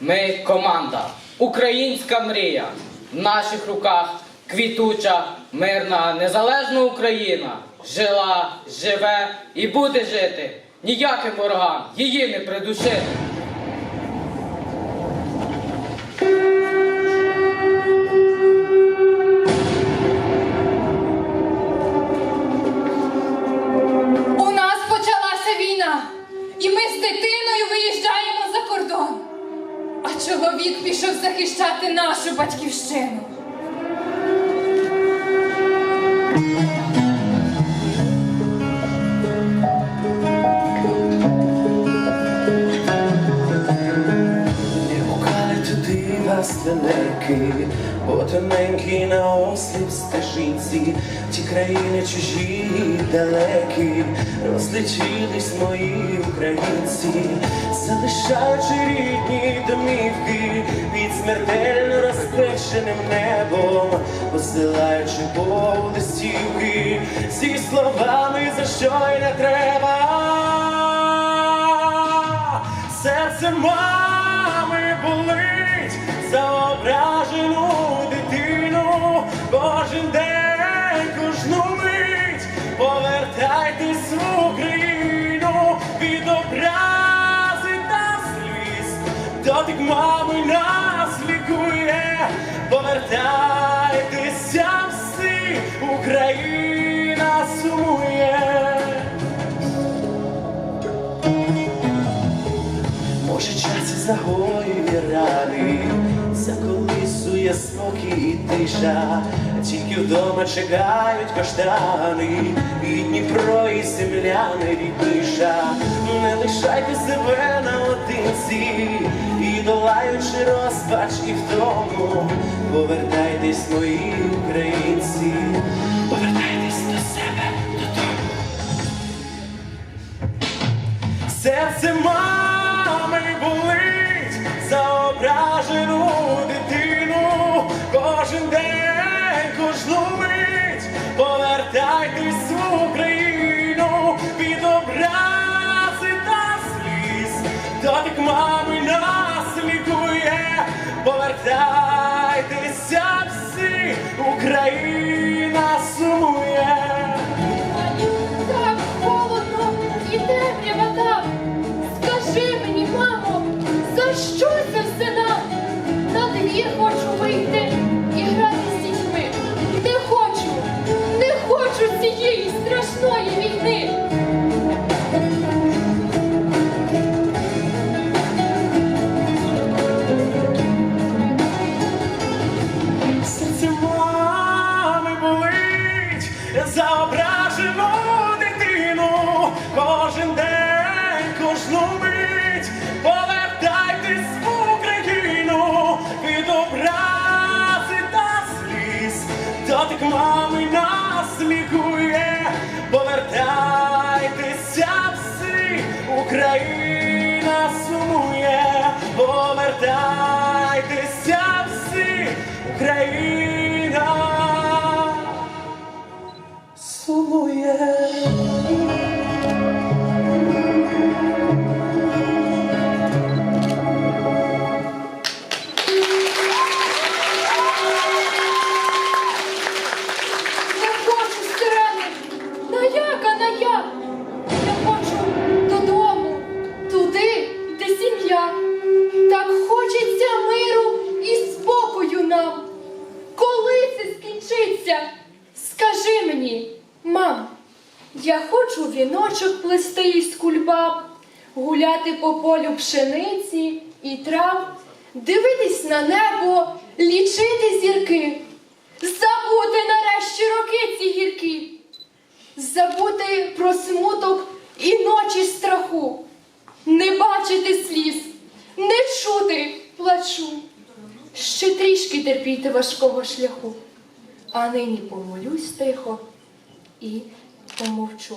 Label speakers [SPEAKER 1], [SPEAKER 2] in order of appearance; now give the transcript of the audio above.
[SPEAKER 1] Ми команда, українська мрія. В наших руках квітуча, мирна, незалежна Україна. Жила, живе і буде жити. Ніяким ворогам її не придушити.
[SPEAKER 2] Чоловік пішов захищати нашу батьківщину.
[SPEAKER 3] Вас бо на осліп стежинці, ті країни чужі і далекі, розлетілись мої українці, залишаючи рідні домівки під смертельно розпеченим небом, посилаючи по листівки зі словами, за що й не треба. Серце мами болить за ображену дитину. Кожен день, кожну мить повертайтесь в Україну від образи та сліз. Дотик мами нас лікує, повертайтеся всі, Україна сумує. Може час і загоює рани, заколисує спокій і тиша, тільки вдома чекають каштани, і Дніпро, і земляни рідниша. Не лишайте себе наодинці, і долаючи розпач і вдому, повертайтесь, мої українці, повертайтесь до себе додому. Серце мами мами нас лікує, болить дитину. Кожен день,
[SPEAKER 2] нам. Коли це скінчиться? Скажи мені, мам, я хочу віночок плести із кульбаб, гуляти по полю пшениці і трав, дивитись на небо, лічити зірки. Забути нарешті роки ці гіркі, забути про смуток і ночі страху, не бачити сліз, не чути ще трішки терпіти важкого шляху, а нині помолюсь тихо і помовчу.